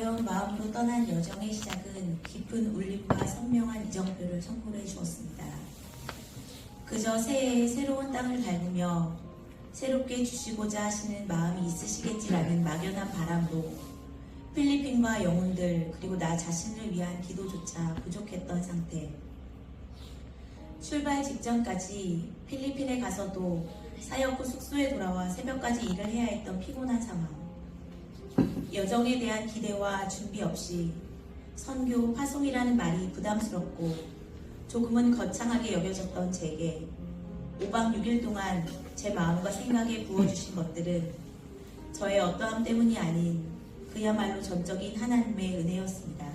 가벼운 마음으로 떠난 여정의 시작은 깊은 울림과 선명한 이정표를 선고해 주었습니다. 그저 새해에 새로운 땅을 밟으며 새롭게 주시고자 하시는 마음이 있으시겠지라는 막연한 바람으로 필리핀과 영혼들 그리고 나 자신을 위한 기도조차 부족했던 상태. 출발 직전까지 필리핀에 가서도 사역 후 숙소에 돌아와 새벽까지 일을 해야 했던 피곤한 상황. 여정에 대한 기대와 준비 없이 선교 파송이라는 말이 부담스럽고 조금은 거창하게 여겨졌던 제게 5박 6일 동안 제 마음과 생각에 부어주신 것들은 저의 어떠함 때문이 아닌 그야말로 전적인 하나님의 은혜였습니다.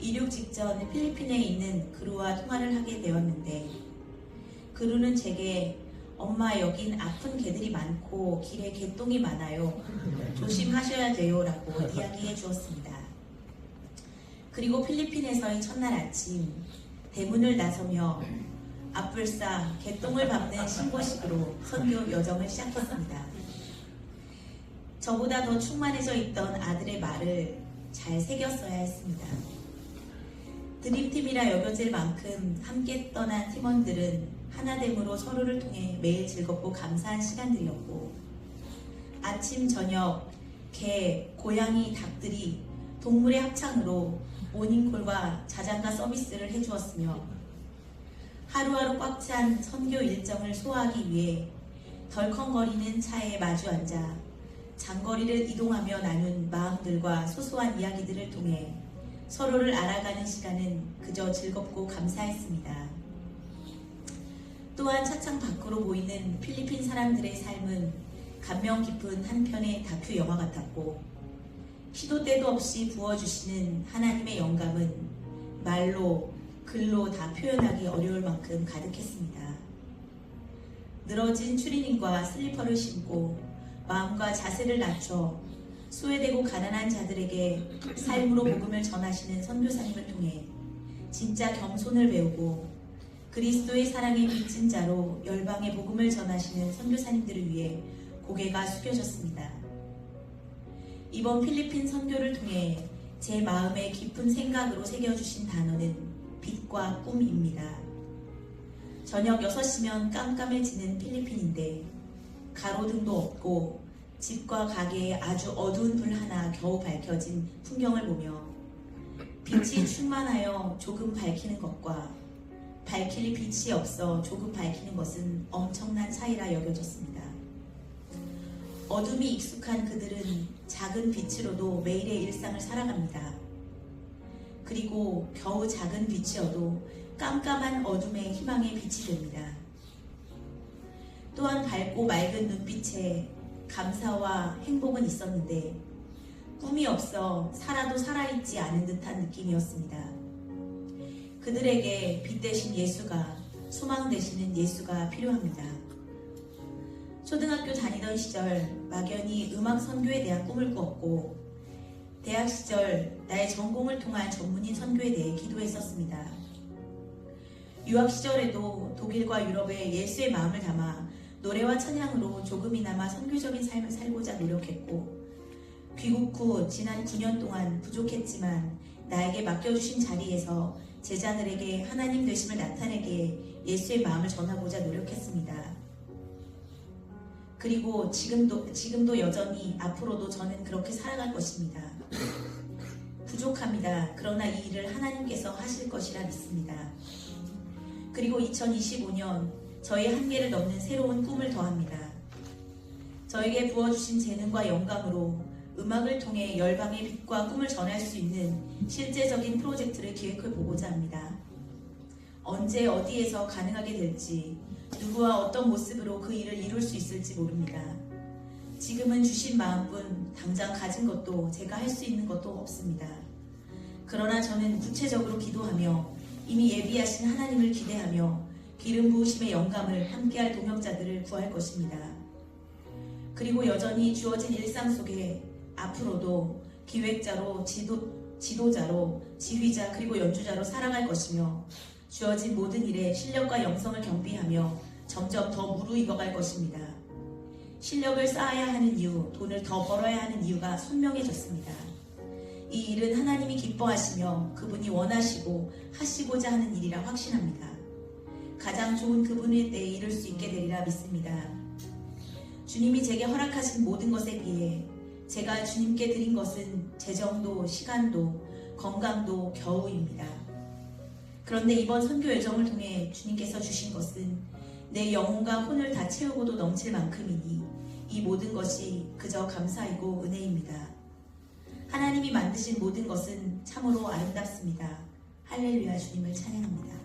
이륙 직전 필리핀에 있는 그루와 통화를 하게 되었는데 그루는 제게 엄마 여긴 아픈 개들이 많고 길에 개똥이 많아요. 조심하셔야 돼요 라고 이야기해 주었습니다. 그리고 필리핀에서의 첫날 아침 대문을 나서며 앞불싸 개똥을 밟는 신고식으로 선교 여정을 시작했습니다. 저보다 더 충만해져 있던 아들의 말을 잘 새겼어야 했습니다. 드림팀이라 여겨질 만큼 함께 떠난 팀원들은 하나됨으로 서로를 통해 매일 즐겁고 감사한 시간들이었고 아침 저녁 개, 고양이, 닭들이 동물의 합창으로 모닝콜과 자장가 서비스를 해주었으며 하루하루 꽉 찬 선교 일정을 소화하기 위해 덜컹거리는 차에 마주 앉아 장거리를 이동하며 나눈 마음들과 소소한 이야기들을 통해 서로를 알아가는 시간은 그저 즐겁고 감사했습니다. 또한 차창 밖으로 보이는 필리핀 사람들의 삶은 감명 깊은 한 편의 다큐 영화 같았고 시도 때도 없이 부어주시는 하나님의 영감은 말로 글로 다 표현하기 어려울 만큼 가득했습니다. 늘어진 추리닝과 슬리퍼를 신고 마음과 자세를 낮춰 소외되고 가난한 자들에게 삶으로 복음을 전하시는 선교사님을 통해 진짜 겸손을 배우고 그리스도의 사랑에 빚진 자로 열방의 복음을 전하시는 선교사님들을 위해 고개가 숙여졌습니다. 이번 필리핀 선교를 통해 제 마음에 깊은 생각으로 새겨주신 단어는 빛과 꿈입니다. 저녁 6시면 깜깜해지는 필리핀인데 가로등도 없고 집과 가게에 아주 어두운 불 하나 겨우 밝혀진 풍경을 보며 빛이 충만하여 조금 밝히는 것과 밝힐 빛이 없어 조금 밝히는 것은 엄청난 차이라 여겨졌습니다. 어둠이 익숙한 그들은 작은 빛으로도 매일의 일상을 살아갑니다. 그리고 겨우 작은 빛이어도 깜깜한 어둠의 희망의 빛이 됩니다. 또한 밝고 맑은 눈빛에 감사와 행복은 있었는데 꿈이 없어 살아도 살아있지 않은 듯한 느낌이었습니다. 그들에게 빛 대신 예수가 소망 되시는 예수가 필요합니다. 초등학교 다니던 시절 막연히 음악 선교에 대한 꿈을 꾸었고 대학 시절 나의 전공을 통한 전문인 선교에 대해 기도했었습니다. 유학 시절에도 독일과 유럽에 예수의 마음을 담아 노래와 찬양으로 조금이나마 선교적인 삶을 살고자 노력했고 귀국 후 지난 9년 동안 부족했지만 나에게 맡겨주신 자리에서 제자들에게 하나님 되심을 나타내게 예수의 마음을 전하고자 노력했습니다. 그리고 지금도, 지금도 여전히 앞으로도 저는 그렇게 살아갈 것입니다. 부족합니다. 그러나 이 일을 하나님께서 하실 것이라 믿습니다. 그리고 2025년 저의 한계를 넘는 새로운 꿈을 더합니다. 저에게 부어주신 재능과 영감으로 음악을 통해 열방의 빛과 꿈을 전할 수 있는 실제적인 프로젝트를 기획해 보고자 합니다. 언제 어디에서 가능하게 될지 누구와 어떤 모습으로 그 일을 이룰 수 있을지 모릅니다. 지금은 주신 마음뿐 당장 가진 것도 제가 할 수 있는 것도 없습니다. 그러나 저는 구체적으로 기도하며 이미 예비하신 하나님을 기대하며 기름 부으심의 영감을 함께할 동역자들을 구할 것입니다. 그리고 여전히 주어진 일상 속에 앞으로도 기획자로 지도, 지도자로 지휘자 그리고 연주자로 살아갈 것이며 주어진 모든 일에 실력과 영성을 경비하며 점점 더 무르익어갈 것입니다. 실력을 쌓아야 하는 이유, 돈을 더 벌어야 하는 이유가 선명해졌습니다. 이 일은 하나님이 기뻐하시며 그분이 원하시고 하시고자 하는 일이라 확신합니다. 가장 좋은 그분의 때에 이룰 수 있게 되리라 믿습니다. 주님이 제게 허락하신 모든 것에 비해 제가 주님께 드린 것은 재정도, 시간도, 건강도 겨우입니다. 그런데 이번 선교 여정을 통해 주님께서 주신 것은 내 영혼과 혼을 다 채우고도 넘칠 만큼이니 이 모든 것이 그저 감사이고 은혜입니다. 하나님이 만드신 모든 것은 참으로 아름답습니다. 할렐루야 주님을 찬양합니다.